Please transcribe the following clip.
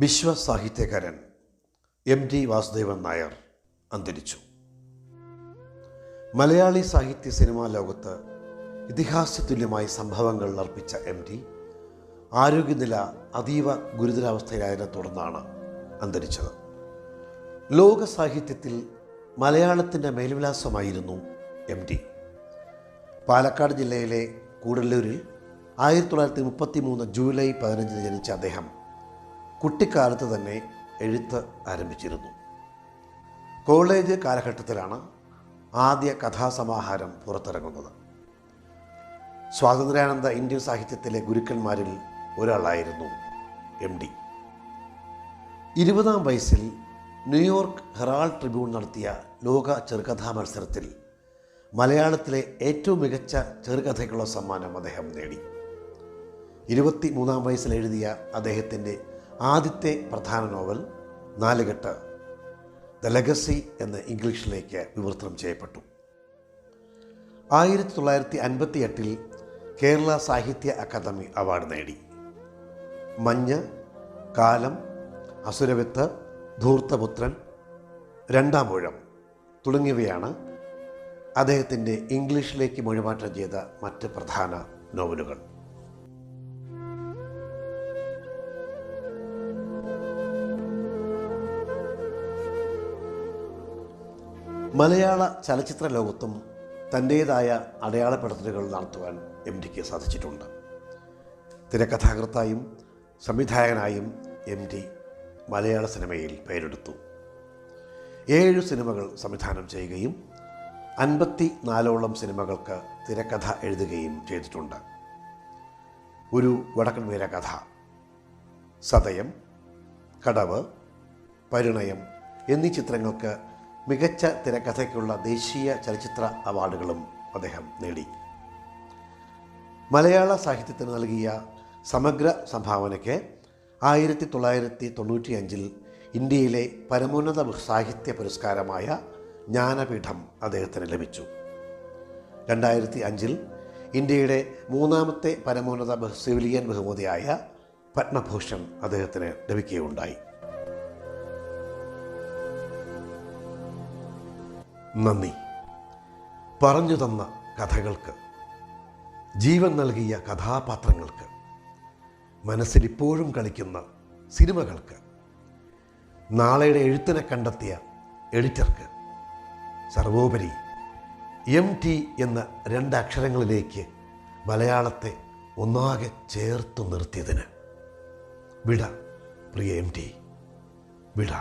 വിശ്വസാഹിത്യകാരൻ M T Vasudevan Nair അന്തരിച്ചു. മലയാളി സാഹിത്യ cinema ലോകത്ത് ഇതിഹാസതുല്യമായ സംഭവങ്ങൾ അർപ്പിച്ച എം ടി ആരോഗ്യനില അതീവ ഗുരുതരാവസ്ഥയിലായതിനെ തുടർന്നാണ് അന്തരിച്ചത്. ലോക സാഹിത്യത്തിൽ മലയാളത്തിന്റെ മേൽവിലാസമായിരുന്നു എം ടി. പാലക്കാട് ജില്ലയിലെ കൂടല്ലൂരിൽ ആയിരത്തി തൊള്ളായിരത്തി മുപ്പത്തി മൂന്ന് ജൂലൈ പതിനഞ്ചിന് ജനിച്ച അദ്ദേഹം കുട്ടിക്കാലത്ത് തന്നെ എഴുത്ത് ആരംഭിച്ചിരുന്നു. കോളേജ് കാലഘട്ടത്തിലാണ് ആദ്യ കഥാസമാഹാരം പുറത്തിറങ്ങുന്നത്. സ്വാതന്ത്ര്യാനന്ദ ഇന്ത്യൻ സാഹിത്യത്തിലെ ഗുരുക്കന്മാരിൽ ഒരാളായിരുന്നു എം ഡി. ഇരുപതാം വയസ്സിൽ ന്യൂയോർക്ക് ഹെറാൾഡ് ട്രിബ്യൂൺ നടത്തിയ ലോക ചെറുകഥാ മത്സരത്തിൽ മലയാളത്തിലെ ഏറ്റവും മികച്ച ചെറുകഥയ്ക്കുള്ള സമ്മാനം അദ്ദേഹം നേടി. ഇരുപത്തി മൂന്നാം വയസ്സിൽ എഴുതിയ അദ്ദേഹത്തിന്റെ ആദ്യത്തെ പ്രധാന നോവൽ നാലുകെട്ട് ദ ലെഗസി എന്ന് ഇംഗ്ലീഷിലേക്ക് വിവർത്തനം ചെയ്യപ്പെട്ടു. ആയിരത്തി തൊള്ളായിരത്തി അൻപത്തി എട്ടിൽ കേരള സാഹിത്യ അക്കാദമി അവാർഡ് നേടി. മഞ്ഞ് കാലം അസുരവിത്ത് ധൂർത്തപുത്രൻ രണ്ടാം ഊഴം തുടങ്ങിയവയാണ് അദ്ദേഹത്തിന്റെ ഇംഗ്ലീഷിലേക്ക് മൊഴിമാറ്റം ചെയ്ത മറ്റ് പ്രധാന നോവലുകൾ. മലയാള ചലച്ചിത്ര ലോകത്തും തന്റേതായ അടയാളപ്പെടുത്തലുകൾ നടത്തുവാൻ എം ഡിക്ക് സാധിച്ചിട്ടുണ്ട്. തിരക്കഥാകൃത്തായും സംവിധായകനായും എം ടി മലയാള സിനിമയിൽ പേരെടുത്തു. ഏഴ് സിനിമകൾ സംവിധാനം ചെയ്യുകയും അൻപത്തി നാലോളം സിനിമകൾക്ക് തിരക്കഥ എഴുതുകയും ചെയ്തിട്ടുണ്ട്. ഒരു വടക്കൻ വീര കഥ സതയം കടവ് പരിണയം എന്നീ ചിത്രങ്ങൾക്ക് മികച്ച തിരക്കഥയ്ക്കുള്ള ദേശീയ ചലച്ചിത്ര അവാർഡുകളും അദ്ദേഹം നേടി. മലയാള സാഹിത്യത്തിന് നൽകിയ സമഗ്ര സംഭാവനയ്ക്ക് ആയിരത്തി തൊള്ളായിരത്തി തൊണ്ണൂറ്റി അഞ്ചിൽ ഇന്ത്യയിലെ പരമോന്നത സാഹിത്യ പുരസ്കാരമായ ജ്ഞാനപീഠം അദ്ദേഹത്തിന് ലഭിച്ചു. രണ്ടായിരത്തി അഞ്ചിൽ ഇന്ത്യയുടെ മൂന്നാമത്തെ പരമോന്നത സിവിലിയൻ ബഹുമതിയായ പത്മഭൂഷൺ അദ്ദേഹത്തിന് ലഭിക്കുകയുണ്ടായി. നന്ദി. പറഞ്ഞു തന്ന കഥകൾക്ക് ജീവൻ നൽകിയ കഥാപാത്രങ്ങൾക്ക് മനസ്സിൽ ഇപ്പോഴും കളിക്കുന്ന സിനിമകൾക്ക് നാളെയുടെ എഴുത്തിനെ കണ്ടെത്തിയ എഡിറ്റർക്ക് സർവോപരി എം ടി എന്ന രണ്ടക്ഷരങ്ങളിലേക്ക് മലയാളത്തെ ഒന്നാകെ ചേർത്തു നിർത്തിയതിന് വിട പ്രിയ എം ടി വിട.